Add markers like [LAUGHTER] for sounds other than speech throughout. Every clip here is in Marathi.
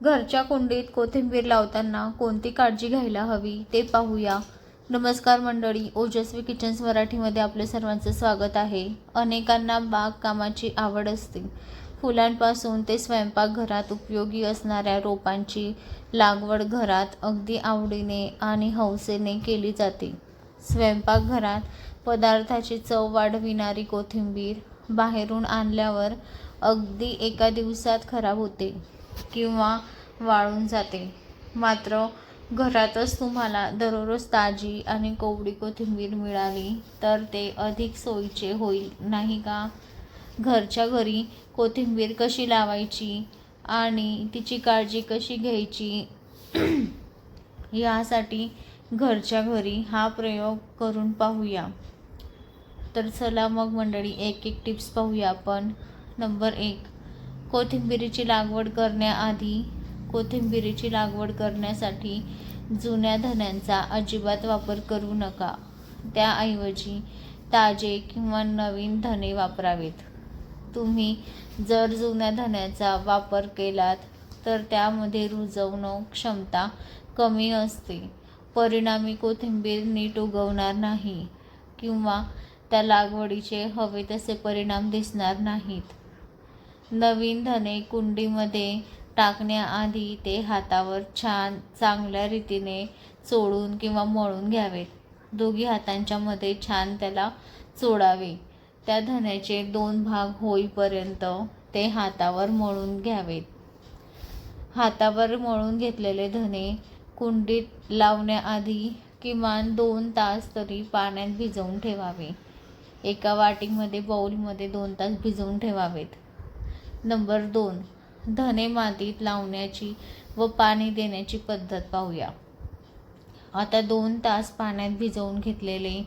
घरच्या कुंडीत कोथिंबीर लावताना कोणती काळजी घ्यायला हवी ते पाहूया. नमस्कार मंडळी ओजस्वी किचन्स मराठीमध्ये आपले सर्वांचं स्वागत आहे. अनेकांना बागकामाची आवड असते. फुलांपासून ते स्वयंपाकघरात उपयोगी असणाऱ्या रोपांची लागवड घरात अगदी आवडीने आणि हौसेने केली जाते. स्वयंपाकघरात पदार्थाची चव वाढविणारी कोथिंबीर बाहेरून आणल्यावर अगदी एका दिवसात खराब होते. किंवा वाळून जाते. मात्र घरातच तुम्हाला दररोज ताजी आणि कोवडी कोथिंबीर मिळाली तर ते अधिक सोयीचे होईल नाही का? घरच्या घरी कोथिंबीर कशी लावायची आणि तिची काळजी कशी घ्यायची? [CLEARS THROAT] यासाठी घरच्या घरी हा प्रयोग करून पाहूया. तर चला मग मंडळी एक एक टिप्स पाहूया आपण. नंबर एक कोथिंबिरीची लागवड करण्याआधी कोथिंबिरीची लागवड करण्यासाठी जुन्या धन्यांचा अजिबात वापर करू नका. त्याऐवजी ताजे किंवा नवीन धने वापरावेत. तुम्ही जर जुन्या धन्याचा वापर केलात तर त्यामध्ये रुजवणं क्षमता कमी असते. परिणामी कोथिंबीर नीट उगवणार नाही किंवा त्या लागवडीचे हवे तसे परिणाम दिसणार नाहीत. नवीन धने कुंडीमध्ये टाकण्याआधी ते हातावर छान चांगल्या रीतीने चोळून किंवा मळून घ्यावेत. दोघी हातांच्या मध्ये छान त्याला चोळावे. त्या धन्याचे दोन भाग होईपर्यंत ते हातावर मळून घ्यावेत. हातावर मळून घेतलेले धने कुंडीत लावण्याआधी किमान दोन तास तरी पाण्यात भिजवून ठेवावे. एका वाटीमध्ये बाऊलमध्ये दोन तास भिजवून ठेवावेत. नंबर दोन धने मातीत लावण्याची व पाणी देण्याची पद्धत पाहूया. आता दोन तास पाण्यात भिजवून घेतलेले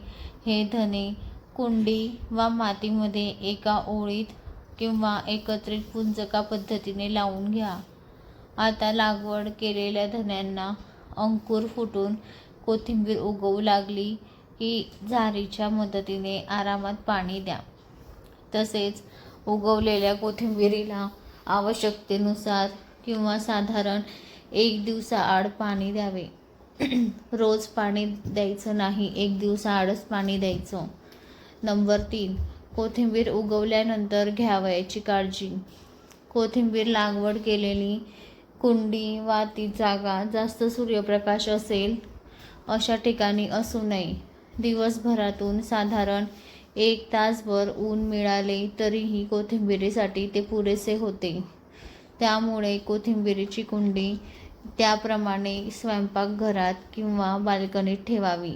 हे धने कुंडी वा मातीमध्ये एका ओळीत किंवा एकत्रित पुंजका पद्धतीने लावून घ्या. आता लागवड केलेल्या धन्यांना अंकुर फुटून कोथिंबीर उगवू लागली की झारीच्या मदतीने आरामात पाणी द्या. तसेच उगवलेल्या कोथिंबिरीला आवश्यकतेनुसार किंवा साधारण एक दिवसाआड पाणी द्यावे. [CLEARS THROAT] रोज पाणी द्यायचं नाही एक दिवसाआडच पाणी द्यायचं. नंबर तीन कोथिंबीर उगवल्यानंतर घ्यावयाची काळजी. कोथिंबीर लागवड केलेली कुंडी वा ती जागा जास्त सूर्यप्रकाश असेल अशा ठिकाणी असू नये. दिवसभरातून साधारण एक तासभर ऊन मिळाले तरीही कोथिंबिरीसाठी ते पुरेसे होते. त्यामुळे कोथिंबिरीची कुंडी त्याप्रमाणे स्वयंपाकघरात किंवा बाल्कनीत ठेवावी.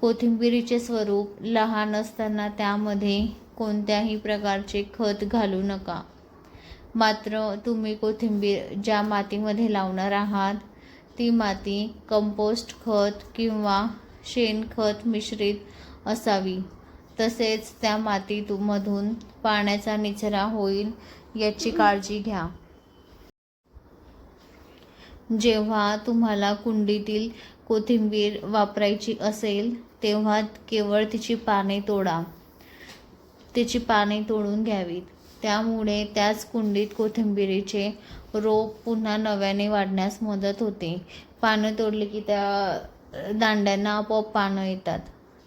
कोथिंबिरीचे स्वरूप लहान असताना त्यामध्ये कोणत्याही प्रकारचे खत घालू नका. मात्र तुम्ही कोथिंबीर ज्या मातीमध्ये लावणार आहात ती माती कंपोस्ट खत किंवा शेणखत मिश्रित असावी. तसेच त्या मातीमधून पाण्याचा निचरा होईल याची काळजी घ्या. जेव्हा तुम्हाला कुंडीतील कोथिंबीर वापरायची असेल तेव्हा केवळ तिची पाने तोडा. तिची पाने तोडून घ्यावीत. त्यामुळे त्याच कुंडीत कोथिंबिरीचे रोप पुन्हा नव्याने वाढण्यास मदत होते. पानं तोडली की त्या दांड्यांना आपोआप पानं येतात.